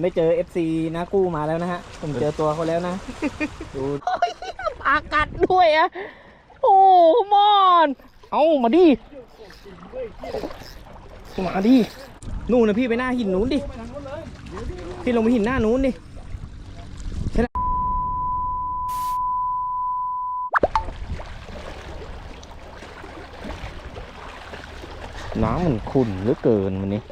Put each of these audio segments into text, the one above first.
ไม่เจอ FC นะกู้มาแล้วนะฮะ ผมเจอตัวเขาแล้วนะ ดูปากัดด้วยอะโอ้มอนเอามาดิมาดินู่นนะพี่ไปหน้าหินนู้นดิ พี่ลงไปหินหน้านู้นดิใช่แล้วน้ำมันขุ่นเหลือเกินวันนี้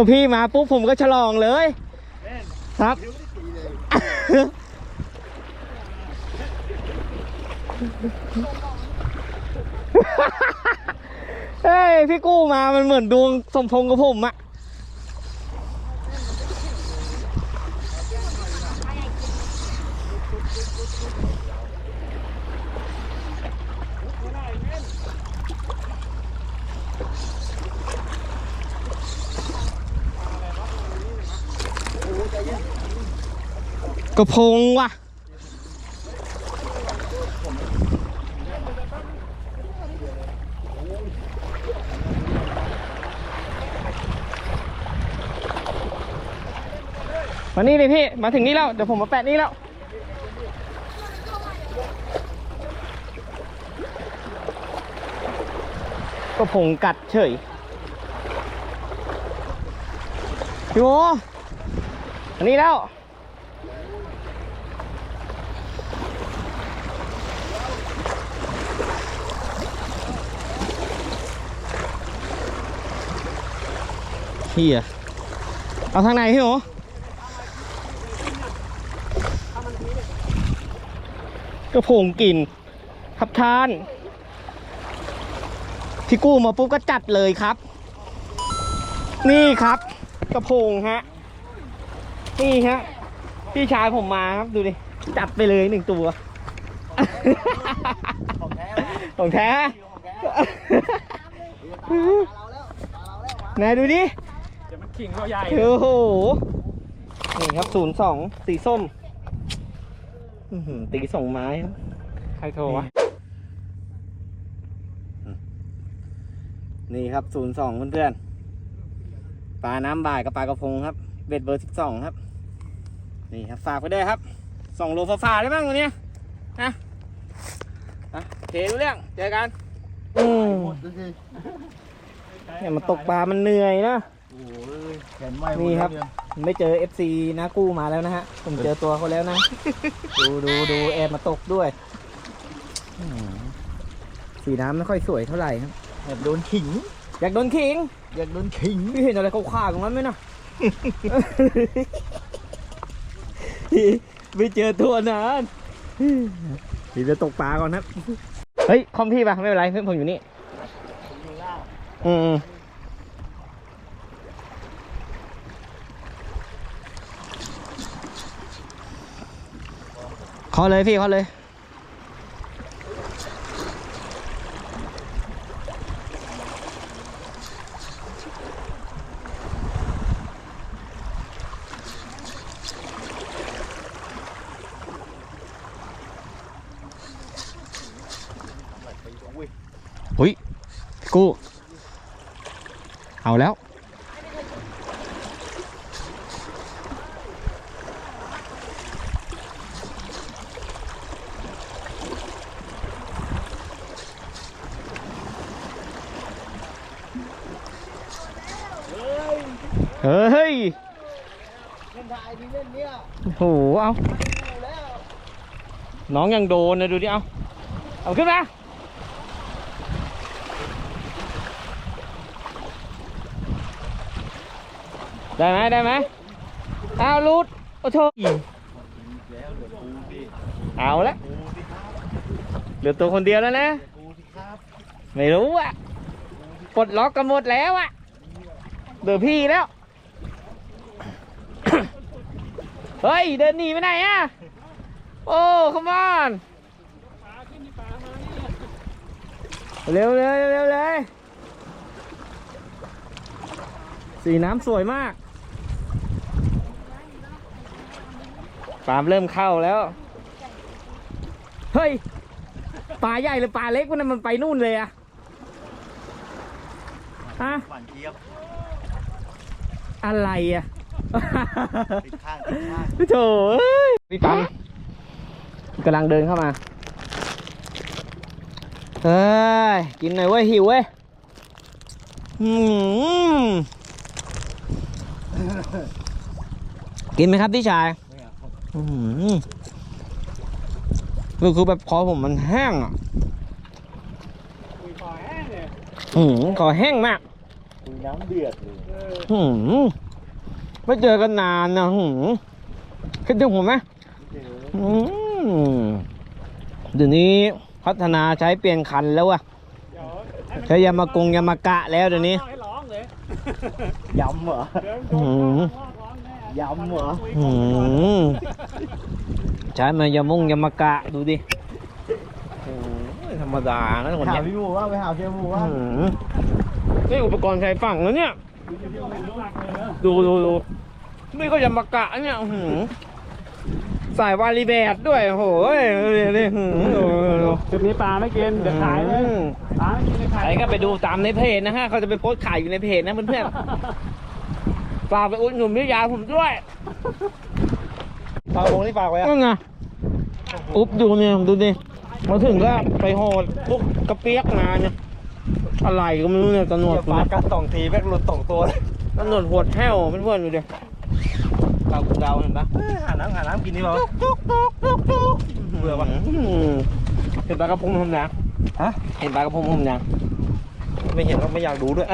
ก็พี่มาปุ๊บผมก็ฉลองเลย ครับ เฮ้ยพี่กู้มามันเหมือนดวงสมพงษ์กับผมอะ กระพงว่ะมานี่เลยพี่ มาถึงนี่แล้ว เดี๋ยวผมมาแปะนี่แล้ว ก็ผงกัดเฉยพี่โมอันนี้แล้ว เฮียเอาทางไหนพี่โมกระพงกลิ่นครับท่านพี่กู้มาปุ๊บก็จัดเลยครับ นี่ครับ กระพงฮะ นี่ฮะ พี่ชายผมมาครับดูดิ จัดไปเลยหนึ่งตัว ของแท้ไหนดูดิ ขิงเราใหญ่โอ้โห นี่ครับศูนย์สองสีส้มอื้อหือตีสองไม้ครับ ใครโทรวะ นี่ครับศูนย์สองเพื่อนๆ ปลาน้ำบ่ายกับปลากระพงครับ เบ็ดเบอร์สิบสองครับ นี่ครับฝากไปด้วยครับสองโลฟ้าๆได้บ้างวันเนี้ยนะนะเครู้เรื่อง เจอกัน อืมเนี่ยมาตกปลามันเหนื่อยนะ โอ้ยแขนไหม้นี่ครับหมดแล้วเยไม่เจอ FC นะกู้มาแล้วนะฮะ ผมเจอตัวเขาแล้วนะ ดูดูดูแอบมาตกด้วยอืมสีน้ำไม่ค่อยสวยเท่าไหร่ครับแบบโดนขิง อยากโดนขิง อยากโดนขิงพี่เห็นอะไรขาวๆตรงนั้นไหมนะ ไม่เจอตัวนานพี่จะตกปลาก่อนครับเฮ้ยคอมพี่ปะไม่เป็นไรเพื่อนผมอยู่นี่ อืม เขาเลยพี่เขาเลยอุ้ยกู เอาแล้ว เฮ้ยเล่นถ่ายดีเล่นเนี่ยโหเอาน้องยังโดนนะดูดิเอาเอาขึ้นมาได้ไหมได้ไหมเอาลุดโอ้โถเอาละเหลือตัวคนเดียวแล้วนะ ไม่รู้อะปลดล็อกกันหมดแล้วอะเหลือพี่แล้ว เฮ้ย เดินหนีไปไหนอะ โอ้ขมอนเร็วเลยเร็วเลยสีน้ำสวยมากปลาเริ่มเข้าแล้ว เฮ้ย ปลาใหญ่หรือปลาเล็กวะนั้นมันไปนู่นเลยอะฮะอะไรอะ ติดข้างติดข้างโถเอ้ยพี่ปังกำลังเดินเข้ามาเฮ้ยกินหน่อยเว้ยหิวเว้ยอืมกินไหมครับพี่ชายไม่เอาอืมคือคือแบบคอผมมันแห้งอะคุยคอแห้งเลยอืมคอแห้งมากคุยน้ำเดือดเลยเอออืม ไม่เจอกันนานนะหืมคิดถึงผมไหมเจออืมเดี๋ยวนี้พัฒนาใช้เปลี่ยนคันแล้วอะเดี๋ยวให้มันใช้ยามากงยามากะแล้วเดี๋ยวนี้ให้ร้องเลยยำเหรอเดินอืมร้องแน่ยำเหรออืมใช้มายามงยามากะดูดิโอ้ยธรรมดานะคนหาเนี้ยพี่บูว่าไปหาเจ้าบูว่าอืมนี่อุปกรณ์ใช้ฝั่งแล้วเนี่ยหลักเลยเนอะดูดูดู นี่ก็ยามากะเนี่ยอื้อหือสายวาลีแบดด้วยโอ้โหนี่นี่อื้อหือดูดูดูจุดนี้ปลาไม่กินเดี๋ยวขายเลยอืมปลาไม่กินเลยขายใครก็ไปดูตามในเพจนะฮะเขาจะไปโพสต์ขายอยู่ในเพจนะเพื่อนๆฝากไปอุดหนุนพิยาผมด้วยปลาโมงนี่ฝากไว้อะนั่นไงอุ๊บดูเนี่ยดูดิมาถึงก็ไปโหดพวกกระเปียกมาเนี่ยอะไรก็ไม่รู้เนี่ยตำรวจปลากัดสองทีแม่งหลุดสองตัวเลยตำรวจหัวดแห้วเพื่อนๆดูดิ ปลากุดาวเห็นปะเอ้ยหาน้ำหาน้ำกินนี่เปล่าเบื่อปะอืมเห็นปลากระพงผมยังฮะเห็นปลากระพงผมยังไม่เห็นก็ไม่อยากดูด้วย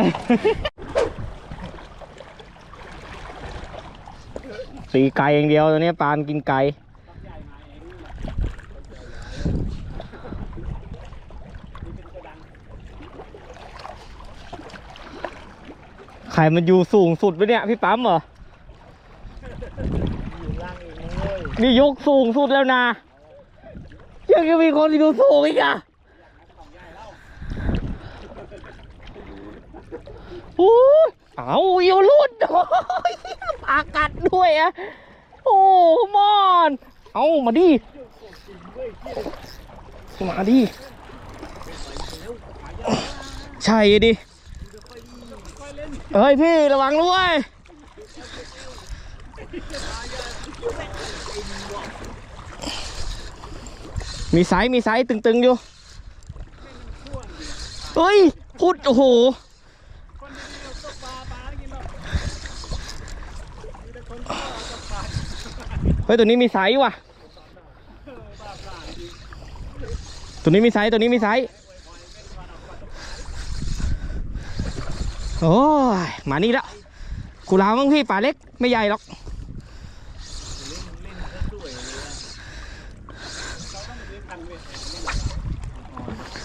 ตีไก่อย่างเดียวตัวนี้ปลามันกินไก่ใครมันอยู่สูงสุดไปเนี่ยพี่ปั๊มเหรอ นี่ยกสูงสุดแล้วนะ ยังจะมีคนที่ดูสูงอีกอะโอ้ยเอาโยรุดโอ้ยปากัดด้วยอะ โอ้มอน เอามาดิ มาดิ ใช่ดิ เฮ้ยพี่ระวังด้วย มีไซส์มีไซส์ตึงๆอยู่เฮ้ยพุดโอ้โหเฮ้ยตัวนี้มีไซส์ว่ะ ตัวนี้มีไซส์ตัวนี้มีไซส์โอ้ยมานี่แล้วกูลาวมั้งพี่ป่าเล็กไม่ใหญ่หรอก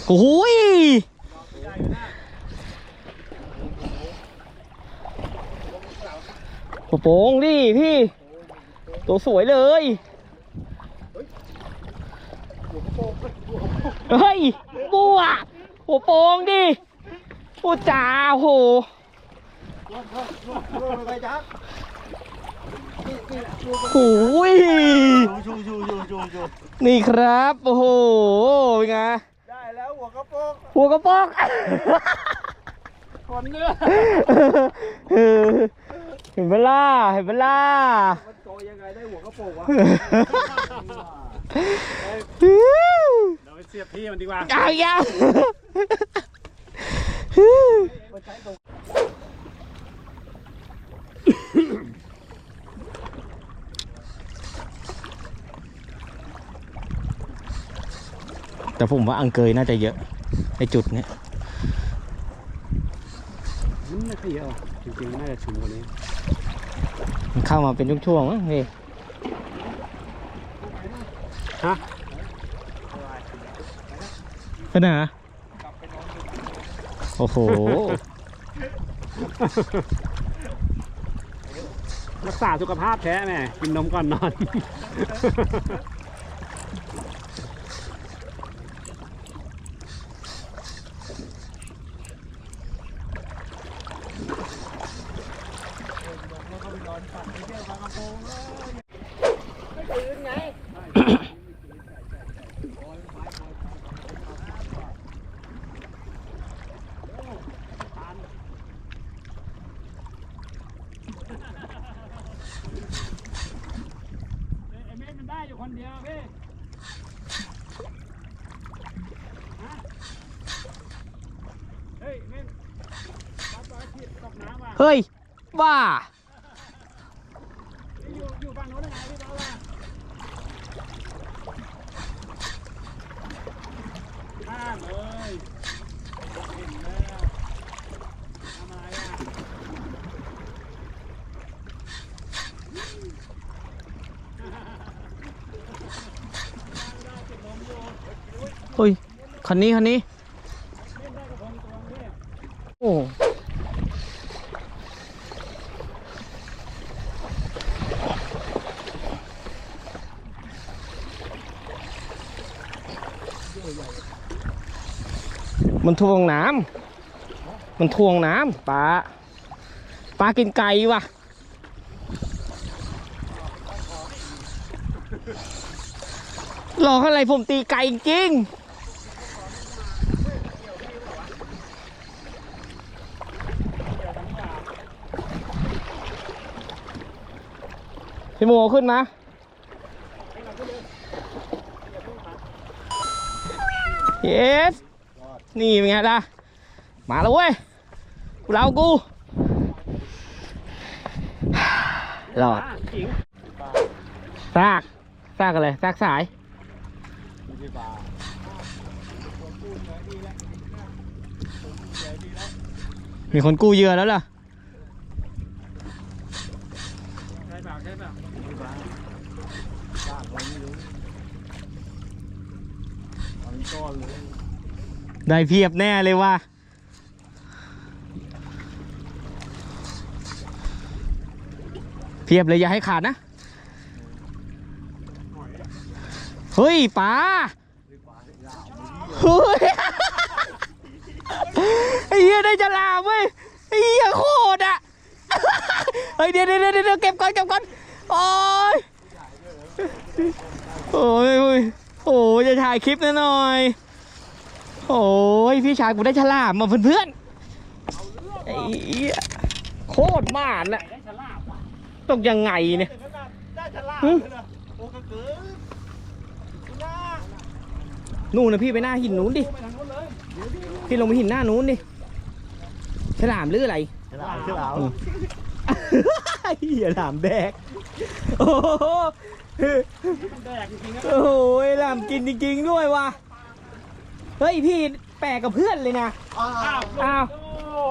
โอ้ยโอ้โปงดิพี่ ตัวสวยเลย เฮ้ยบัวหัวโปงดิปูจ่าโหไปจักโอ้ยชูชูชูชูชูนี่ครับ โอ้โหเป็นไงได้ แล้วหัวกระโปงหัวกระป๋องคนเนื้อเออเห็นเวลาเห็นเวลามันโตยังไงได้หัวกระโปงวะเราไปเสียบพี่มันดีกว่าเอาอย่ามันใช้ตรง ผมว่าอังเกยน่าจะเยอะในจุดเนี้ยมันไม่ค่อยเยอะจริงๆมันน่าจะชุมกว่านี้มันเข้ามาเป็นช่วงๆมั้งพี่ฮะเป็นไงโอ้โหรักษาสุขภาพแท้แม่กินนมก่อนนอน เดียวพี่ฮะเฮ้ยเม็ดรับตัวฉีดตกน้ำว่ะ เฮ้ยบ้า อยู่ เฮ้ย คันนี้ คันนี้ โอ้มันทวงน้ำ มันทวงน้ำปลา ปลากินไก่ว่ะหลอกอะไรผมตีไก่จริง พี่หมูขึ้นมาเยสนี่เป็นไงล่ะ มาแล้วเว้ยกูเรากูหลอดซากซากอะไรซากสายมีคนกู้เยือแล้วล่ะ ใช่เปล่าใช่เปล่า ได้เพียบแน่เลยว่ะเพียบเลยอย่าให้ขาดนะ เฮ้ยป๋าเฮ้ยไอ้เหี้ยได้จะลามเว้ยไอ้เหี้ยโคตรอะเฮ้ยเดี๋ยวเดี๋ยวเดี๋ยวเดี๋ยวเก็บก่อนเก็บก่อนโอ้ยโอ้ย โอ้ยโอ้ยจะถ่ายคลิปหน่อยหน่อย โอ้ยพี่ชายกูได้ฉลามมาเพื่อนๆไอ้เหี้ยโคตรมานแหละได้ฉลาดว่ะตกยังไงเนี่ยได้ฉลาดหึเลยนะโอ้กระเกินหน้านู่นนะพี่ไปหน้าหินนู้นดิ ไปทางโน้นเลยพี่ลงไปหินหน้านู้นดิ ฉลามหรืออะไร ฉลาดฉลาดอืม เหี้ยฉลามแดก โอ้โหมันแดกจริงๆนะ โอ้ยฉลามกินจริงๆด้วยว่ะ เฮ้ยพี่แปลกกับเพื่อนเลยนะ อ้าอ้าววอ้าวโอ้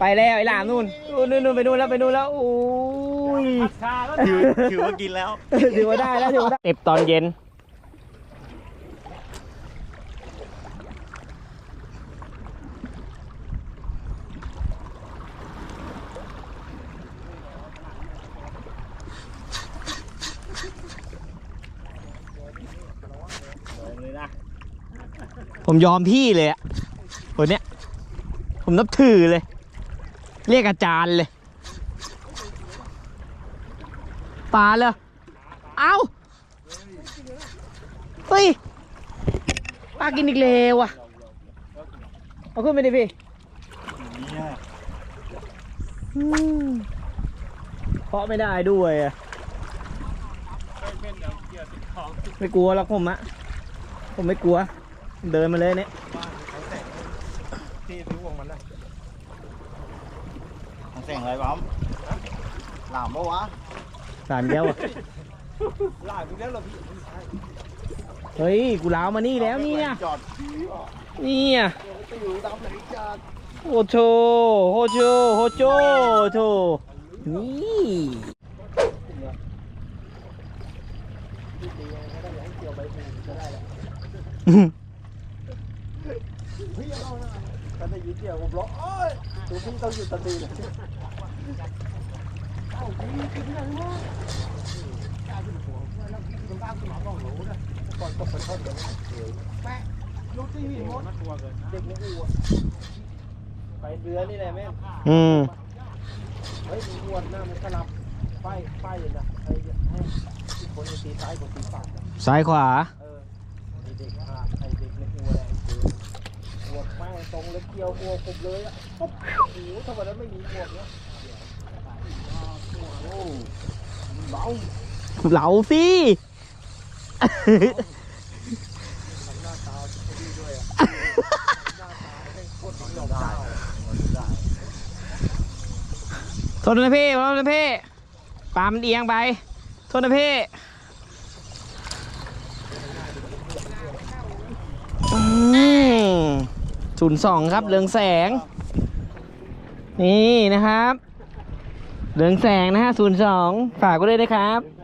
ไปแล้วไอ้หลามนู่นนู่นนู่นนู่นไปนู่นแล้วไปนู่นแล้วโอ้ยชาแล้วถือถือว่ากินแล้ว ถือว่าได้แล้วถือว่าได้เก็บตอนเย็น เลยนะ ผม ยอมพี่เลยอะคนเนี้ย ผมนับถือเลย เรียกอาจารย์เลยปลาเลยเอาเฮ้ยปลากินอีกแล้วอะเอาขึ้นไปดิพี่เนี่ยอืมเพาะไม่ได้ด้วยอะไม่กลัวหรอกผมอะผมไม่กลัว เดินมาเลยเนี่ยที่ซื้อวงมันนะของแสงอะไรบ้างหลามปะวะสามเดียวอะหลามอีกแล้วเหรอพี่เฮ้ย กูล้าวมานี่แล้วเนี่ย จอดนี่อะไปอยู่ตามไหนจอดโอ้โชโฮโชโฮโชโชนี่อื้อหือ ถ้าได้ยินเสียงผมร้องโอ้ยดู พี่ต้องหยุดตันทีเลยเด็กในอู่ไปเรือนี่แหละแม่อืมเฮ้ยมีอวดหน้ามันสลับป้ายป้ายเลยนะไอ้ให้คนตีซ้ายกับตีขวาซ้ายขวาเออเด็กอ่ วดแม่ตรงเลยเกี่ยวหัวผมเลยอะปุ๊บโอ้โหถ้าวันนั้นไม่มีหมวกเนี่ยโอ้โหมันเบาเหลาสิหน้าตาจะดีด้วยอะหน้าตาให้โคตรหลอกได้ได้โทษนะพี่โทษนะพี่ปลามันเอียงไป โทษนะพี่ ศูนย์สองครับเรืองแสง นี่นะครับ เรืองแสงนะฮะศูนย์สองฝากก็ได้วยนะครับ